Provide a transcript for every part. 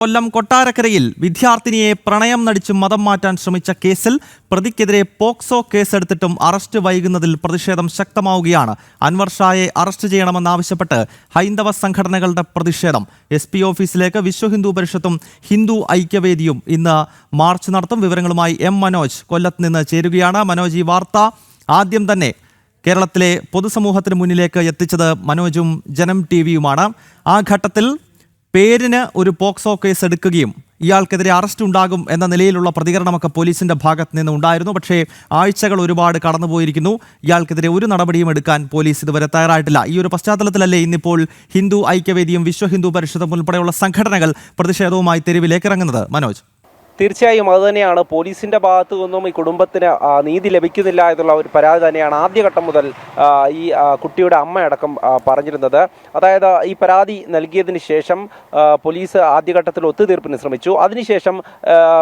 കൊല്ലം കൊട്ടാരക്കരയിൽ വിദ്യാർത്ഥിനിയെ പ്രണയം നടിച്ച് മതം മാറ്റാൻ ശ്രമിച്ച കേസിൽ പ്രതിക്കെതിരെ പോക്സോ കേസെടുത്തിട്ടും അറസ്റ്റ് വൈകുന്നതിൽ പ്രതിഷേധം ശക്തമാവുകയാണ്. അൻവർ ഷായെ അറസ്റ്റ് ചെയ്യണമെന്നാവശ്യപ്പെട്ട് ഹൈന്ദവ സംഘടനകളുടെ പ്രതിഷേധം. എസ് പി ഓഫീസിലേക്ക് വിശ്വ ഹിന്ദു പരിഷത്തും ഹിന്ദു ഐക്യവേദിയും ഇന്ന് മാർച്ച് നടത്തും. വിവരങ്ങളുമായി എം മനോജ് കൊല്ലത്ത് നിന്ന് ചേരുകയാണ്. മനോജ് ഈ വാർത്ത ആദ്യം തന്നെ കേരളത്തിലെ പൊതുസമൂഹത്തിന് മുന്നിലേക്ക് എത്തിച്ചത് മനോജും ജനം ടി വിയുമാണ്. ആ ഘട്ടത്തിൽ പേരിന് ഒരു പോക്സോ കേസ് എടുക്കുകയും ഇയാൾക്കെതിരെ അറസ്റ്റ് ഉണ്ടാകും എന്ന നിലയിലുള്ള പ്രതികരണമൊക്കെ പോലീസിന്റെ ഭാഗത്ത് നിന്ന് ഉണ്ടായിരുന്നു. പക്ഷേ ആഴ്ചകൾ ഒരുപാട് കടന്നുപോയിരിക്കുന്നു. ഇയാൾക്കെതിരെ ഒരു നടപടിയും എടുക്കാൻ പോലീസ് ഇതുവരെ തയ്യാറായിട്ടില്ല. ഈ ഒരു പശ്ചാത്തലത്തിലല്ലേ ഇന്നിപ്പോൾ ഹിന്ദു ഐക്യവേദിയും വിശ്വ ഹിന്ദു പരിഷത്തും ഉൾപ്പെടെയുള്ള സംഘടനകൾ പ്രതിഷേധവുമായി തെരുവിലേക്ക് ഇറങ്ങുന്നത്? മനോജ്. തീർച്ചയായും അതുതന്നെയാണ് പോലീസിന്റെ ഭാഗത്തു നിന്നും ഈ കുടുംബത്തിന് നീതി ലഭിക്കുന്നില്ല എന്നുള്ള ഒരു പരാതി തന്നെയാണ് ആദ്യഘട്ടം മുതൽ ഈ കുട്ടിയുടെ അമ്മയടക്കം പറഞ്ഞിരുന്നത്. അതായത് ഈ പരാതി നൽകിയതിന് ശേഷം പോലീസ് ആദ്യഘട്ടത്തിൽ ഒത്തുതീർപ്പിന് ശ്രമിച്ചു. അതിനുശേഷം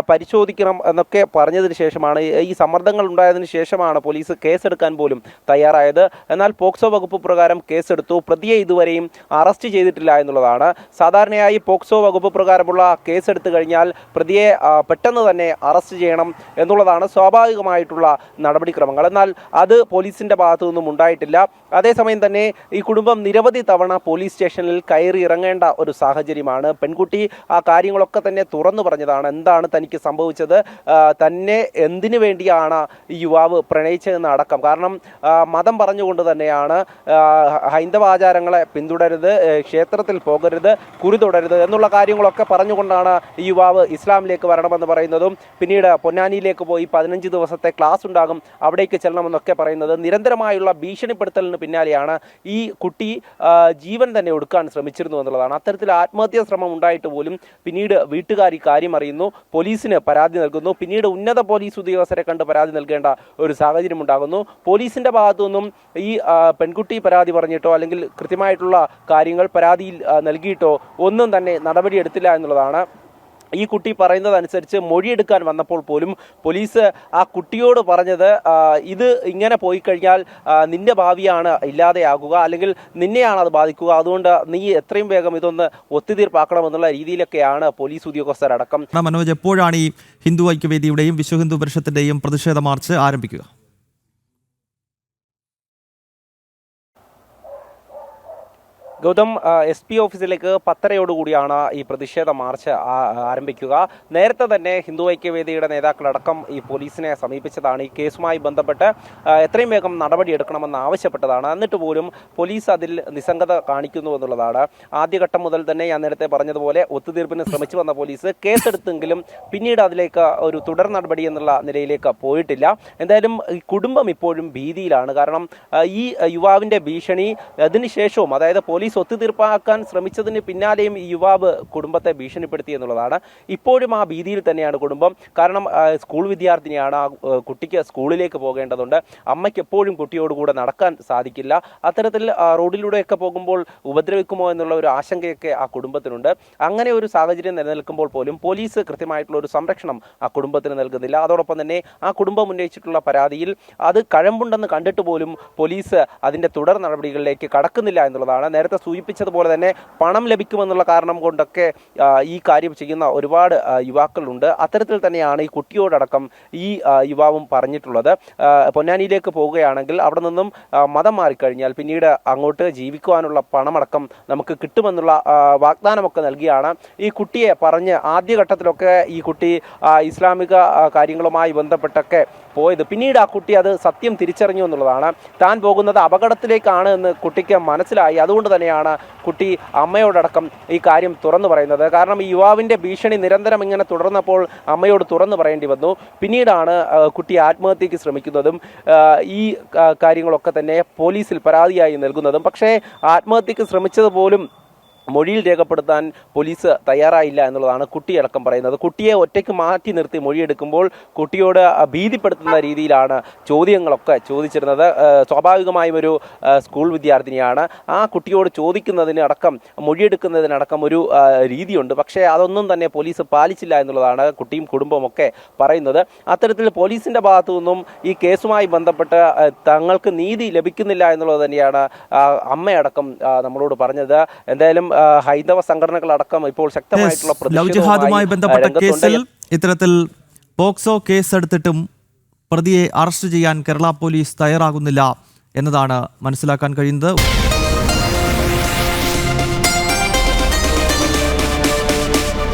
പരിശോധിക്കണം എന്നൊക്കെ പറഞ്ഞതിന് ശേഷമാണ് ഈ- സമ്മർദ്ദങ്ങൾ ഉണ്ടായതിനു ശേഷമാണ് പോലീസ് കേസെടുക്കാൻ പോലും തയ്യാറായത്. എന്നാൽ പോക്സോ വകുപ്പ് പ്രകാരം കേസെടുത്തു. പ്രതിയെ ഇതുവരെയും അറസ്റ്റ് ചെയ്തിട്ടില്ല എന്നുള്ളതാണ്. സാധാരണയായി പോക്സോ വകുപ്പ് പ്രകാരമുള്ള കേസെടുത്തു കഴിഞ്ഞാൽ പ്രതിയെ പെട്ടെന്ന് തന്നെ അറസ്റ്റ് ചെയ്യണം എന്നുള്ളതാണ് സ്വാഭാവികമായിട്ടുള്ള നടപടിക്രമങ്ങൾ. എന്നാൽ അത് പോലീസിന്റെ ഭാഗത്തു നിന്നും ഉണ്ടായിട്ടില്ല. അതേസമയം തന്നെ ഈ കുടുംബം നിരവധി തവണ പോലീസ് സ്റ്റേഷനിൽ കയറി ഇറങ്ങേണ്ട ഒരു സാഹചര്യമാണ്. പെൺകുട്ടി ആ കാര്യങ്ങളൊക്കെ തന്നെ തുറന്നു പറഞ്ഞതാണ്. എന്താണ് തനിക്ക് സംഭവിച്ചത്? തന്നെ എന്തിനു വേണ്ടിയാണ് ഈ യുവാവ് പ്രണയിച്ചതെന്ന് അടക്കം. കാരണം മതം പറഞ്ഞുകൊണ്ട് തന്നെയാണ് ഹൈന്ദവ ആചാരങ്ങളെ പിന്തുടരുത് ക്ഷേത്രത്തിൽ പോകരുത് കുറി തുടരുത് എന്നുള്ള കാര്യങ്ങളൊക്കെ പറഞ്ഞുകൊണ്ടാണ് ഈ യുവാവ് ഇസ്ലാമിലേക്ക് വരണമെന്ന് പറയുന്നതും പിന്നീട് പൊന്നാനിയിലേക്ക് പോയി പതിനഞ്ച് ദിവസത്തെ ക്ലാസ് ഉണ്ടാകും അവിടേക്ക് ചെല്ലണമെന്നൊക്കെ പറയുന്നത് നിരന്തരമായുള്ള ഭീഷണിപ്പെടുത്തലിന് പിന്നാലെയാണ് ഈ കുട്ടി ജീവൻ തന്നെ ഒടുക്കാൻ ശ്രമിച്ചിരുന്നു എന്നുള്ളതാണ്. അത്തരത്തിൽ ആത്മഹത്യാ ശ്രമം ഉണ്ടായിട്ട് പോലും പിന്നീട് വീട്ടുകാർ ഈ കാര്യം അറിയുന്നു പോലീസിന് പരാതി നൽകുന്നു. പിന്നീട് ഉന്നത പോലീസ് ഉദ്യോഗസ്ഥരെ കണ്ട് പരാതി നൽകേണ്ട ഒരു സാഹചര്യം ഉണ്ടാകുന്നു. പോലീസിന്റെ ഭാഗത്തു നിന്നും ഈ പെൺകുട്ടി പരാതി പറഞ്ഞിട്ടോ അല്ലെങ്കിൽ കൃത്യമായിട്ടുള്ള കാര്യങ്ങൾ പരാതിയിൽ നൽകിയിട്ടോ ഒന്നും തന്നെ നടപടിയെടുത്തില്ല എന്നുള്ളതാണ് ഈ കുട്ടി പറയുന്നതനുസരിച്ച് മൊഴിയെടുക്കാൻ വന്നപ്പോൾ പോലും പോലീസ് ആ കുട്ടിയോട് പറഞ്ഞത് ഇത് ഇങ്ങനെ പോയി കഴിഞ്ഞാൽ നിന്റെ ഭാവിയാണ് ഇല്ലാതെയാകുക അല്ലെങ്കിൽ നിന്നെയാണ് അത് ബാധിക്കുക. അതുകൊണ്ട് നീ എത്രയും വേഗം ഇതൊന്ന് ഒത്തുതീർപ്പാക്കണമെന്നുള്ള രീതിയിലൊക്കെയാണ് പോലീസ് ഉദ്യോഗസ്ഥരടക്കം മനോജ് എപ്പോഴാണ് ഈ ഹിന്ദു ഐക്യവേദിയുടെയും വിശ്വ ഹിന്ദു പരിഷത്തിന്റെയും പ്രതിഷേധ മാർച്ച് ആരംഭിക്കുക? ഗൗതം എസ് പി ഓഫീസിലേക്ക് പത്തരയോടുകൂടിയാണ് ഈ പ്രതിഷേധ മാർച്ച് ആരംഭിക്കുക. നേരത്തെ തന്നെ ഹിന്ദു ഐക്യവേദിയുടെ നേതാക്കളടക്കം ഈ പോലീസിനെ സമീപിച്ചതാണ്. ഈ കേസുമായി ബന്ധപ്പെട്ട് എത്രയും വേഗം നടപടിയെടുക്കണമെന്ന് ആവശ്യപ്പെട്ടതാണ്. എന്നിട്ട് പോലും പോലീസ് അതിൽ നിസ്സംഗത കാണിക്കുന്നു എന്നുള്ളതാണ്. ആദ്യഘട്ടം മുതൽ തന്നെ ഞാൻ നേരത്തെ പറഞ്ഞതുപോലെ ഒത്തുതീർപ്പിന് ശ്രമിച്ചു വന്ന പോലീസ് കേസെടുത്തെങ്കിലും പിന്നീട് അതിലേക്ക് ഒരു തുടർ നടപടി എന്നുള്ള നിലയിലേക്ക് പോയിട്ടില്ല. എന്തായാലും ഈ കുടുംബം ഇപ്പോഴും ഭീതിയിലാണ്. കാരണം ഈ യുവാവിന്റെ ഭീഷണി അതിനുശേഷവും അതായത് പോലീസ് ഒത്തുതീർപ്പാക്കാൻ ശ്രമിച്ചതിന് പിന്നാലെയും ഈ യുവാവ് കുടുംബത്തെ ഭീഷണിപ്പെടുത്തി എന്നുള്ളതാണ്. ഇപ്പോഴും ആ ഭീതിയിൽ തന്നെയാണ് കുടുംബം. കാരണം സ്കൂൾ വിദ്യാർത്ഥിനിയാണ് ആ കുട്ടിക്ക് സ്കൂളിലേക്ക് പോകേണ്ടതുണ്ട്. അമ്മയ്ക്ക് എപ്പോഴും കുട്ടിയോടുകൂടെ നടക്കാൻ സാധിക്കില്ല. അത്തരത്തിൽ റോഡിലൂടെയൊക്കെ പോകുമ്പോൾ ഉപദ്രവിക്കുമോ എന്നുള്ള ഒരു ആശങ്കയൊക്കെ ആ കുടുംബത്തിനുണ്ട്. അങ്ങനെ ഒരു സാഹചര്യം നിലനിൽക്കുമ്പോൾ പോലും പോലീസ് കൃത്യമായിട്ടുള്ള ഒരു സംരക്ഷണം ആ കുടുംബത്തിന് നൽകുന്നില്ല. അതോടൊപ്പം തന്നെ ആ കുടുംബം ഉന്നയിച്ചിട്ടുള്ള പരാതിയിൽ അത് കഴമ്പുണ്ടെന്ന് കണ്ടിട്ട് പോലും പോലീസ് അതിന്റെ തുടർ നടപടികളിലേക്ക് കടക്കുന്നില്ല എന്നുള്ളതാണ്. നേരത്തെ സൂചിപ്പിച്ചതുപോലെ തന്നെ പണം ലഭിക്കുമെന്നുള്ള കാരണം കൊണ്ടൊക്കെ ഈ കാര്യം ചെയ്യുന്ന ഒരുപാട് യുവാക്കളുണ്ട്. അത്തരത്തിൽ തന്നെയാണ് ഈ കുട്ടിയോടടക്കം ഈ യുവാവും പറഞ്ഞിട്ടുള്ളത്. പൊന്നാനിയിലേക്ക് പോവുകയാണെങ്കിൽ അവിടെ നിന്നും മതം മാറിക്കഴിഞ്ഞാൽ പിന്നീട് അങ്ങോട്ട് ജീവിക്കുവാനുള്ള പണമടക്കം നമുക്ക് കിട്ടുമെന്നുള്ള വാഗ്ദാനമൊക്കെ നൽകിയാണ് ഈ കുട്ടിയെ പറഞ്ഞ് ആദ്യഘട്ടത്തിലൊക്കെ ഈ കുട്ടി ഇസ്ലാമിക കാര്യങ്ങളുമായി ബന്ധപ്പെട്ടൊക്കെ പോയത്. പിന്നീട് ആ കുട്ടി അത് സത്യം തിരിച്ചറിഞ്ഞു എന്നുള്ളതാണ്. താൻ പോകുന്നത് അപകടത്തിലേക്കാണ് എന്ന് കുട്ടിക്ക് മനസ്സിലായി. അതുകൊണ്ട് തന്നെയാണ് കുട്ടി അമ്മയോടടക്കം ഈ കാര്യം തുറന്നു പറയുന്നത്. കാരണം ഈ യുവാവിന്റെ ഭീഷണി നിരന്തരം ഇങ്ങനെ തുടർന്നപ്പോൾ അമ്മയോട് തുറന്നു പറയേണ്ടി വന്നു. പിന്നീടാണ് കുട്ടി ആത്മഹത്യക്ക് ശ്രമിക്കുന്നതും ഈ കാര്യങ്ങളൊക്കെ തന്നെ പോലീസിൽ പരാതിയായി നൽകുന്നതും. പക്ഷേ ആത്മഹത്യക്ക് ശ്രമിച്ചത് പോലും മൊഴിയിൽ രേഖപ്പെടുത്താൻ പോലീസ് തയ്യാറായില്ല എന്നുള്ളതാണ് കുട്ടിയടക്കം പറയുന്നത്. കുട്ടിയെ ഒറ്റയ്ക്ക് മാറ്റി നിർത്തി മൊഴിയെടുക്കുമ്പോൾ കുട്ടിയോട് ഭീതിപ്പെടുത്തുന്ന രീതിയിലാണ് ചോദ്യങ്ങളൊക്കെ ചോദിച്ചിരുന്നത്. സ്വാഭാവികമായും ഒരു സ്കൂൾ വിദ്യാർത്ഥിനിയാണ്. ആ കുട്ടിയോട് ചോദിക്കുന്നതിന് അടക്കം മൊഴിയെടുക്കുന്നതിനടക്കം ഒരു രീതിയുണ്ട്. പക്ഷേ അതൊന്നും തന്നെ പോലീസ് പാലിച്ചില്ല എന്നുള്ളതാണ് കുട്ടിയും കുടുംബമൊക്കെ പറയുന്നത്. അത്തരത്തിൽ പോലീസിന്റെ ഭാഗത്തു നിന്നും ഈ കേസുമായി ബന്ധപ്പെട്ട് തങ്ങൾക്ക് നീതി ലഭിക്കുന്നില്ല എന്നുള്ളത് തന്നെയാണ് അമ്മയടക്കം നമ്മളോട് പറഞ്ഞത്. എന്തായാലും ഹൈന്ദവ സംഘടനകളടക്കം ഇപ്പോൾ ശക്തമായിട്ടുള്ള ലവ് ജിഹാദുമായി ബന്ധപ്പെട്ട കേസിൽ ഇത്തരത്തിൽ പോക്സോ കേസ് കേസെടുത്തിട്ടും പ്രതിയെ അറസ്റ്റ് ചെയ്യാൻ കേരള പോലീസ് തയ്യാറാകുന്നില്ല എന്നതാണ് മനസ്സിലാക്കാൻ കഴിയുന്നത്.